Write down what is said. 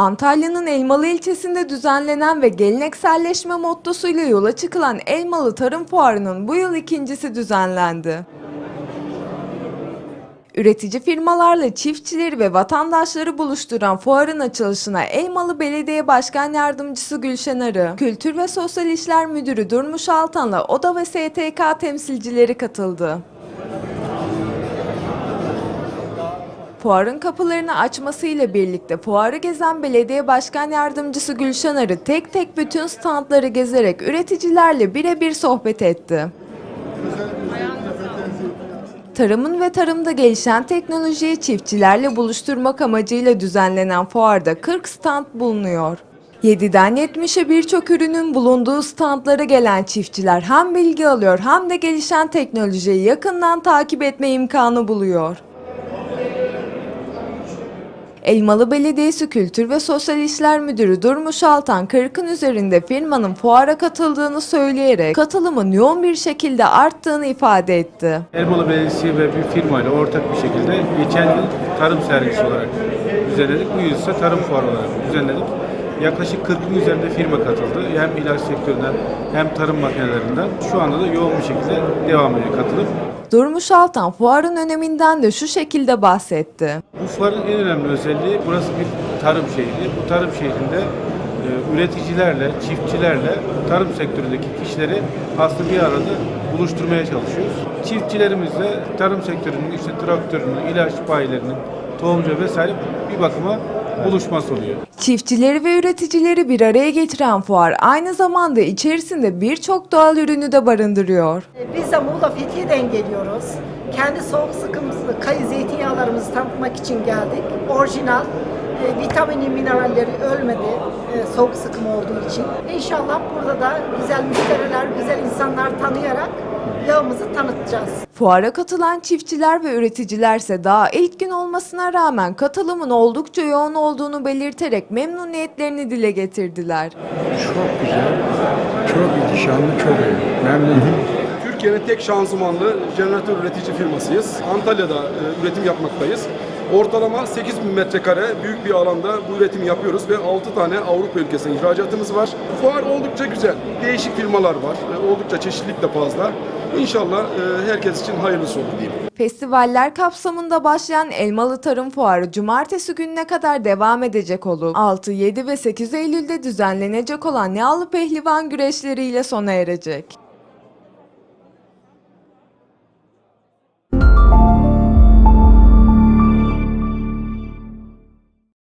Antalya'nın Elmalı ilçesinde düzenlenen ve gelenekselleşme mottosuyla yola çıkılan Elmalı Tarım Fuarı'nın bu yıl ikincisi düzenlendi. Üretici firmalarla çiftçileri ve vatandaşları buluşturan fuarın açılışına Elmalı Belediye Başkan Yardımcısı Gülşen Arı, Kültür ve Sosyal İşler Müdürü Durmuş Altan'la ODA ve STK temsilcileri katıldı. Fuarın kapılarını açmasıyla birlikte fuarı gezen belediye başkan yardımcısı Gülşen Arı tek tek bütün standları gezerek üreticilerle birebir sohbet etti. Tarımın ve tarımda gelişen teknolojiyi çiftçilerle buluşturmak amacıyla düzenlenen fuarda 40 stand bulunuyor. 7'den 70'e birçok ürünün bulunduğu standlara gelen çiftçiler hem bilgi alıyor hem de gelişen teknolojiyi yakından takip etme imkanı buluyor. Elmalı Belediyesi Kültür ve Sosyal İşler Müdürü Durmuş Altan 40'ın üzerinde firmanın fuara katıldığını söyleyerek katılımın yoğun bir şekilde arttığını ifade etti. Elmalı Belediyesi ve bir firmayla ortak bir şekilde geçen yıl tarım sergisi olarak düzenledik. Bu yıl ise tarım fuarı olarak düzenledik. Yaklaşık 40'ın üzerinde firma katıldı. Hem ilaç sektöründen hem tarım makinelerinden. Şu anda da yoğun bir şekilde devam ediyor katılım. Durmuş Altan fuarın öneminden de şu şekilde bahsetti. Bu fuarın en önemli özelliği burası bir tarım şehri. Bu tarım şehrinde e, üreticilerle, çiftçilerle tarım sektöründeki kişileri aslında bir arada buluşturmaya çalışıyoruz. Çiftçilerimizle tarım sektörünün işte traktörünün, ilaç bayilerinin, tohumcu vesaire bir bakıma buluşması oluyor. Çiftçileri ve üreticileri bir araya getiren fuar aynı zamanda içerisinde birçok doğal ürünü de barındırıyor. Biz de Muğla Fethiye'den geliyoruz. Kendi soğuk sıkımızı, kayı zeytinyağlarımızı tanıtmak için geldik. Orijinal, e, vitamini, mineralleri ölmedi e, soğuk sıkım olduğu için. İnşallah burada da güzel müşteriler, güzel insanlar tanıyarak yağımızı tanıtacağız. Fuara katılan çiftçiler ve üreticilerse daha ilk gün olmasına rağmen katılımın oldukça yoğun olduğunu belirterek memnuniyetlerini dile getirdiler. Çok güzel, çok ihtişamlı, çok iyi. Memnunum. Türkiye'nin tek şanzımanlı jeneratör üretici firmasıyız. Antalya'da e, üretim yapmaktayız. Ortalama 8000 metrekare büyük bir alanda bu üretimi yapıyoruz ve 6 tane Avrupa ülkesine ihracatımız var. Fuar oldukça güzel. Değişik firmalar var. E, Oldukça çeşitlilik de fazla. İnşallah e, herkes için hayırlısı olur diyeyim. Festivaller kapsamında başlayan Elmalı Tarım Fuarı cumartesi gününe kadar devam edecek olup 6, 7 ve 8 Eylül'de düzenlenecek olan yağlı pehlivan güreşleriyle sona erecek.